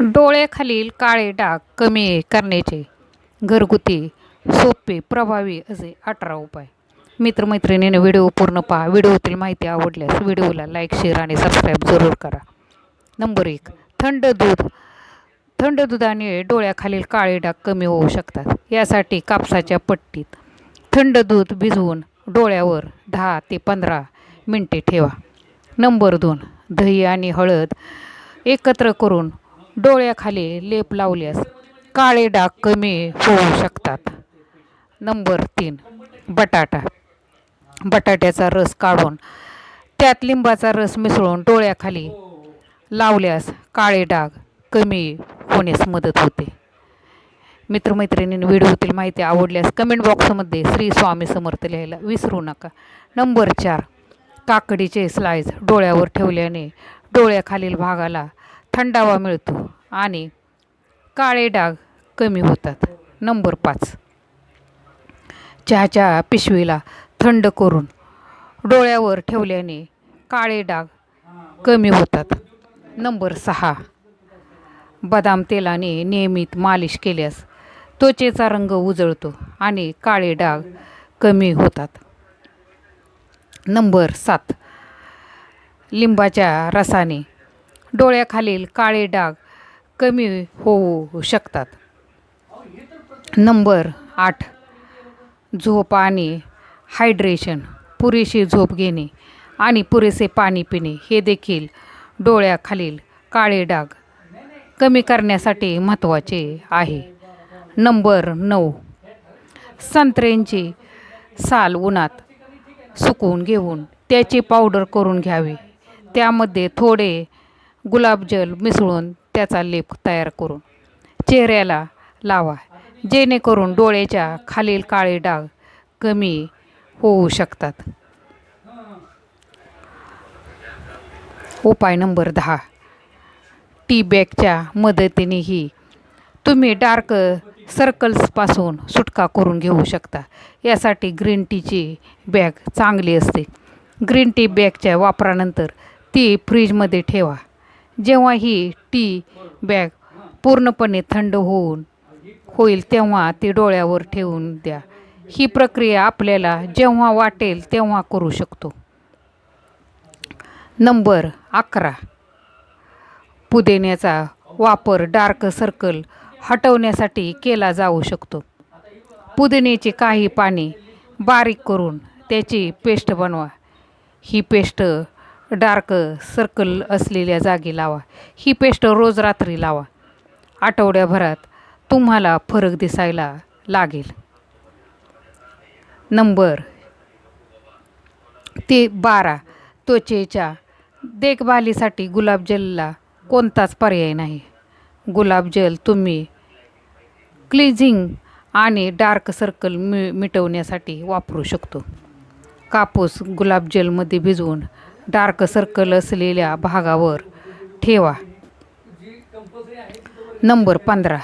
डोळ्याखालील काळे डाग कमी करण्याचे घरगुती सोपे प्रभावी असे अठरा उपाय. मित्रमैत्रिणीने व्हिडिओ पूर्ण पहा. व्हिडिओतील माहिती आवडल्यास व्हिडिओला लाईक शेअर आणि सबस्क्राईब जरूर करा. नंबर एक थंड दूध. थंड दुधाने डोळ्याखालील काळे डाग कमी होऊ शकतात. यासाठी कापसाच्या पट्टीत थंड दूध भिजवून डोळ्यावर दहा ते पंधरा मिनटे ठेवा. नंबर दोन दही आणि हळद एकत्र करून डोळ्याखाली लेप लावल्यास काळे डाग कमी होऊ शकतात. नंबर तीन बटाटा. बटाट्याचा रस काढून त्यात लिंबाचा रस मिसळून डोळ्याखाली लावल्यास काळे डाग कमी होण्यास मदत होते. मित्रमैत्रिणींनी व्हिडिओतील माहिती आवडल्यास कमेंट बॉक्समध्ये श्री स्वामी समर्थ लिहायला विसरू नका. नंबर चार काकडीचे स्लाइस डोळ्यावर ठेवल्याने डोळ्याखालील भागाला थंडावा मिळतो आणि काळे डाग कमी होतात. नंबर पाच. चहाच्या पिशवीला थंड करून डोळ्यावर ठेवल्याने काळे डाग कमी होतात. नंबर सहा. बदाम तेलाने नियमित मालिश केल्यास त्वचेचा रंग उजळतो आणि काळे डाग कमी होतात. नंबर सात. लिंबाच्या रसाने डोळ्याखालील काळे डाग कमी होऊ शकतात. नंबर आठ. झोप आणि हायड्रेशन पुरेशी झोप घेणे आणि पुरेसे पाणी पिणे हे देखील डोळ्याखालील काळे डाग कमी करण्यासाठी महत्त्वाचे आहे. नंबर नऊ. संत्र्यांची साल उन्हात सुकवून घेऊन त्याची पावडर करून घ्यावी. त्यामध्ये थोडे गुलाबजल मिसळून त्याचा लेप तयार करून चेहऱ्याला लावा. जेणेकरून डोळ्याच्या खालील काळे डाग कमी होऊ शकतात. उपाय नंबर दहा. टी बॅगच्या मदतीनेही तुम्ही डार्क सर्कल्सपासून सुटका करून घेऊ शकता. यासाठी ग्रीन टीची बॅग चांगली असते. ग्रीन टी बॅगच्या वापरानंतर ती फ्रीजमध्ये ठेवा. जेव्हा ही टी बॅग पूर्णपणे थंड होऊन होईल तेव्हा ती डोळ्यावर ठेवून द्या. ही प्रक्रिया आपल्याला जेव्हा वाटेल तेव्हा करू शकतो. नंबर अकरा. पुदिन्याचा वापर डार्क सर्कल हटवण्यासाठी केला जाऊ शकतो. पुदिन्याची काही पाने बारीक करून त्याची पेस्ट बनवा. ही पेस्ट डार्क सर्कल असलेल्या जागी लावा. ही पेस्ट रोज रात्री लावा. आठवड्याभरात तुम्हाला फरक दिसायला लागेल. नंबर ते बारा त्वचेच्या देखभालीसाठी गुलाबजलला कोणताच पर्याय नाही. गुलाबजल तुम्ही क्लिझिंग आणि डार्क सर्कल मि मिटवण्यासाठी वापरू शकतो. कापूस गुलाबजलमध्ये भिजवून डार्क सर्कल असलेल्या भागावर ठेवा. नंबर पंधरा.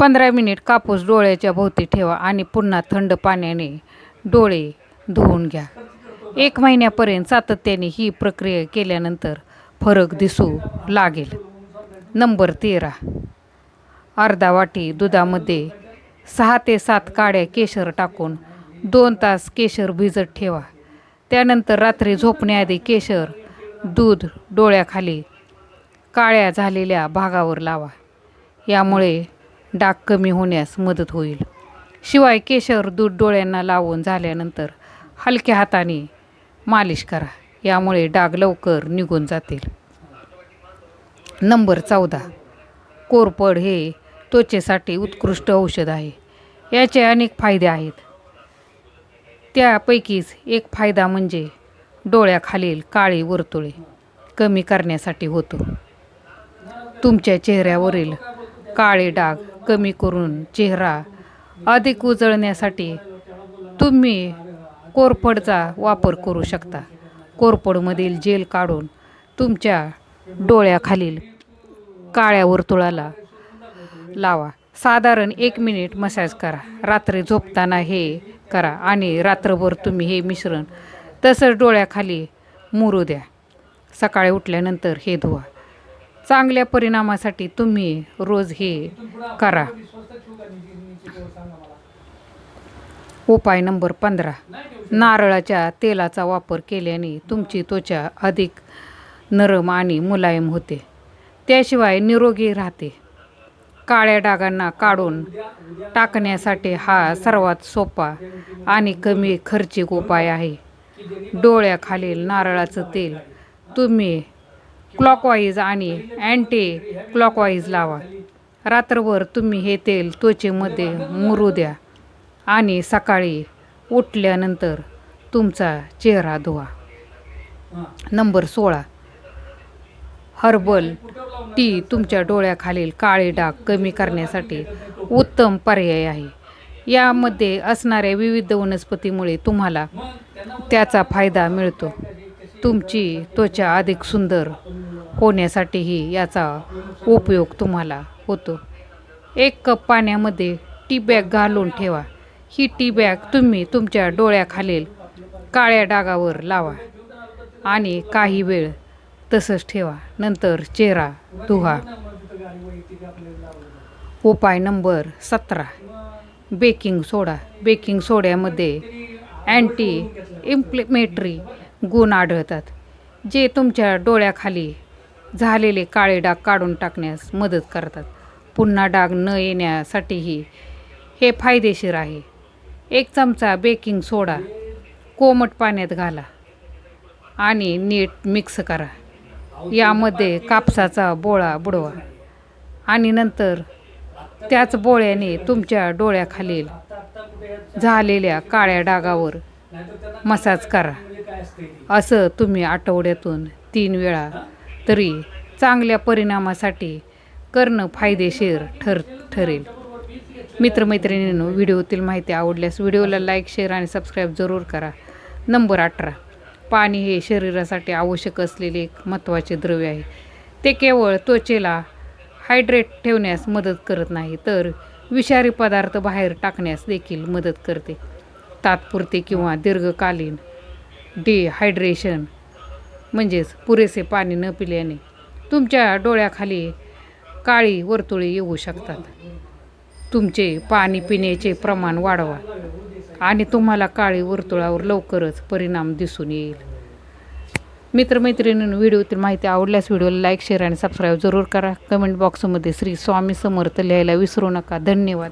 पंधरा मिनिट कापूस डोळ्याच्या भोवती ठेवा आणि पुन्हा थंड पाण्याने डोळे धुवून घ्या. एक महिन्यापर्यंत सातत्याने ही प्रक्रिया केल्यानंतर फरक दिसू लागेल. नंबर तेरा. अर्धा वाटी दुधामध्ये सहा ते सात काड्या केशर टाकून दोन तास केशर भिजत ठेवा. त्यानंतर रात्री झोपण्याआधी केशर दूध डोळ्याखाली काळ्या झालेल्या भागावर लावा. यामुळे डाग कमी होण्यास मदत होईल. शिवाय केशर दूध डोळ्यांना लावून झाल्यानंतर हलक्या हाताने मालिश करा. यामुळे डाग लवकर निघून जातील. नंबर चौदा. कोरपड हे त्वचेसाठी उत्कृष्ट औषध आहे. याचे अनेक फायदे आहेत. त्यापैकीच एक फायदा म्हणजे डोळ्याखालील काळी वर्तुळे कमी करण्यासाठी होतो. तुमच्या चेहऱ्यावरील काळे डाग कमी करून चेहरा अधिक उजळण्यासाठी तुम्ही कोरफडचा वापर करू शकता. कोरफडमधील जेल काढून तुमच्या डोळ्याखालील काळ्या वर्तुळाला लावा. साधारण एक मिनिट मसाज करा. रात्री झोपताना हे करा आणि रात्रभर तुम्ही हे मिश्रण तसंच डोळ्याखाली मुरू द्या. सकाळी उठल्यानंतर हे धुवा. चांगल्या परिणामासाठी तुम्ही रोज हे करा. उपाय नंबर पंधरा. नारळाच्या तेलाचा वापर केल्याने तुमची त्वचा अधिक नरम आणि मुलायम होते. त्याशिवाय निरोगी राहते. काळ्या डागांना काढून टाकण्यासाठी हा सर्वात सोपा आणि कमी खर्चिक उपाय आहे. डोळ्याखालील नारळाचं तेल तुम्ही क्लॉकवाईज आणि अँटी क्लॉकवाईज लावा. रात्रभर तुम्ही हे तेल त्वचेमध्ये मुरू द्या. आणि सकाळी उठल्यानंतर तुमचा चेहरा धुवा. नंबर सोळा. हर्बल टी तुमच्या डोळ्याखालील काळे डाग कमी करण्यासाठी उत्तम पर्याय आहे. यामध्ये असणाऱ्या विविध वनस्पतीमुळे तुम्हाला त्याचा फायदा मिळतो. तुमची त्वचा अधिक सुंदर होण्यासाठीही याचा उपयोग तुम्हाला होतो. एक कप पाण्यामध्ये टी बॅग घालून ठेवा. ही टी बॅग तुम्ही तुमच्या डोळ्याखालील काळ्या डागावर लावा आणि काही वेळ तसंच ठेवा. नंतर चेहरा धुवा. उपाय नंबर सतरा. Baking soda. बेकिंग सोड्यामध्ये अँटी इम्प्लिमेटरी गुण आढळतात जे तुमच्या डोळ्याखाली झालेले काळे डाग काढून टाकण्यास मदत करतात. पुन्हा डाग न येण्यासाठीही हे फायदेशीर आहे. एक चमचा बेकिंग सोडा. कोमट पाण्यात घाला आणि नीट मिक्स करा. यामध्ये कापसाचा बोळा बुडवा आणि नंतर त्याच बोळ्याने तुमच्या डोळ्याखालील झालेल्या काळ्या डागावर मसाज करा. असं तुम्ही आठवड्यातून तीन वेळा तरी चांगल्या परिणामासाठी करणं फायदेशीर ठर ठरेल. मित्रमैत्रिणींनो व्हिडिओतील माहिती आवडल्यास व्हिडिओला लाईक शेअर आणि सबस्क्राईब जरूर करा. नंबर अठरा. पाणी हे शरीरासाठी आवश्यक असलेले एक महत्त्वाचे द्रव्य आहे. ते केवळ त्वचेला हायड्रेट ठेवण्यास मदत करत नाही तर विषारी पदार्थ बाहेर टाकण्यास देखील मदत करते. तात्पुरते किंवा दीर्घकालीन डिहायड्रेशन म्हणजेच पुरेसे पाणी न पिल्याने तुमच्या डोळ्याखाली काळी वर्तुळे येऊ शकतात. तुमचे पाणी पिण्याचे प्रमाण वाढवा आणि तुम्हाला काळी वर्तुळावर लवकरच परिणाम दिसून येईल. मित्रमैत्रिणींनो व्हिडिओतील माहिती आवडल्यास व्हिडिओला लाईक शेअर आणि सबस्क्राईब जरूर करा. कमेंट बॉक्समध्ये श्री स्वामी समर्थ लिहायला विसरू नका. धन्यवाद.